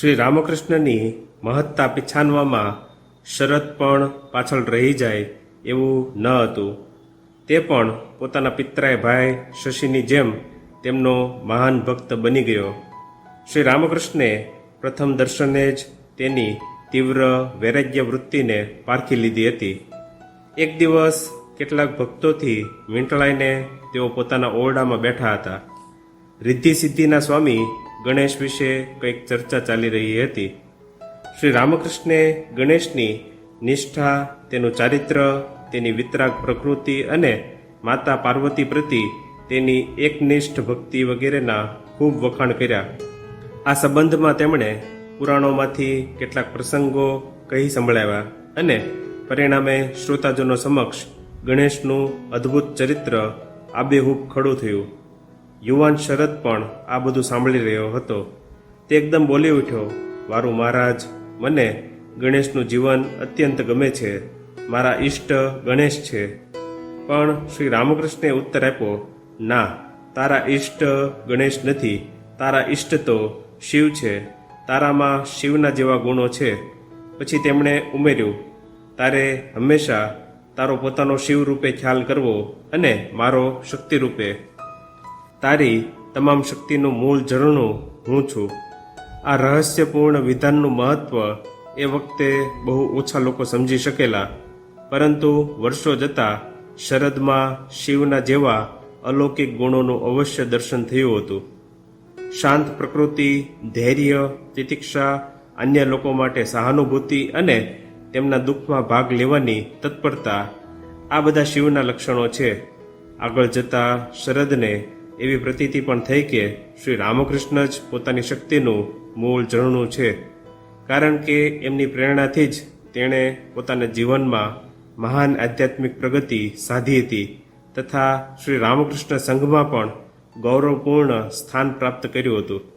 શ્રી રામકૃષ્ણની મહત્તા પીછાનવામાં શરત પણ પાછળ રહી જાય એવું ન હતું. તે પણ પોતાના પિતરાય ભાઈ શશીની જેમ તેમનો મહાન ભક્ત બની ગયો. શ્રી રામકૃષ્ણે પ્રથમ દર્શને જ તેની તીવ્ર વૈરાગ્ય વૃત્તિને પારખી લીધી હતી. એક દિવસ કેટલાક ભક્તોથી વીંટળાઈને તેઓ પોતાના ઓરડામાં બેઠા હતા. રિદ્ધિ સિદ્ધિના સ્વામી ગણેશ વિશે કંઈક ચર્ચા ચાલી રહી હતી. શ્રી રામકૃષ્ણે ગણેશની નિષ્ઠા, તેનું ચારિત્ર, તેની વિતરાગ પ્રકૃતિ અને માતા પાર્વતી પ્રતિ તેની એકનિષ્ઠ ભક્તિ વગેરેના ખૂબ વખાણ કર્યા. આ સંબંધમાં તેમણે પુરાણોમાંથી કેટલાક પ્રસંગો કહી સંભળાવ્યા અને પરિણામે શ્રોતાજનો સમક્ષ ગણેશનું અદ્ભુત ચરિત્ર આબેહૂબ ખડું થયું. યુવાન શરદ પણ આ બધું સાંભળી રહ્યો હતો. તે એકદમ બોલી ઉઠ્યો, વારું મહારાજ, મને ગણેશનું જીવન અત્યંત ગમે છે. મારા ઈષ્ટ ગણેશ છે. પણ શ્રી રામકૃષ્ણે ઉત્તર આપ્યો, ના, તારા ઈષ્ટ ગણેશ નથી. તારા ઈષ્ટ તો શિવ છે. તારામાં શિવના જેવા ગુણો છે. પછી તેમણે ઉમેર્યું, તારે હંમેશા તારો પોતાનો શિવ રૂપે ખ્યાલ કરવો અને મારો શક્તિ રૂપે તારી તમામ શક્તિનું મૂળ ઝરણું હું છું. આ રહસ્યપૂર્ણ વિધાનનું મહત્વ એ વખતે બહુ ઓછા લોકો સમજી શકેલા. પરંતુ વર્ષો જતાં શરદમાં શિવના જેવા અલૌકિક ગુણોનું અવશ્ય દર્શન થયું હતું. શાંત પ્રકૃતિ, ધૈર્ય, તિતિક્ષા, અન્ય લોકો માટે સહાનુભૂતિ અને તેમના દુઃખમાં ભાગ લેવાની તત્પરતા આ બધા શિવના લક્ષણો છે. આગળ જતા શરદને એવી પ્રતીતિ પણ થઈ કે શ્રી રામકૃષ્ણ જ પોતાની શક્તિનું મૂળ ઝરણું છે. કારણ કે એમની પ્રેરણાથી જ તેણે પોતાના જીવનમાં મહાન આધ્યાત્મિક પ્રગતિ સાધી હતી તથા શ્રી રામકૃષ્ણ સંઘમાં પણ ગૌરવપૂર્ણ સ્થાન પ્રાપ્ત કર્યું હતું.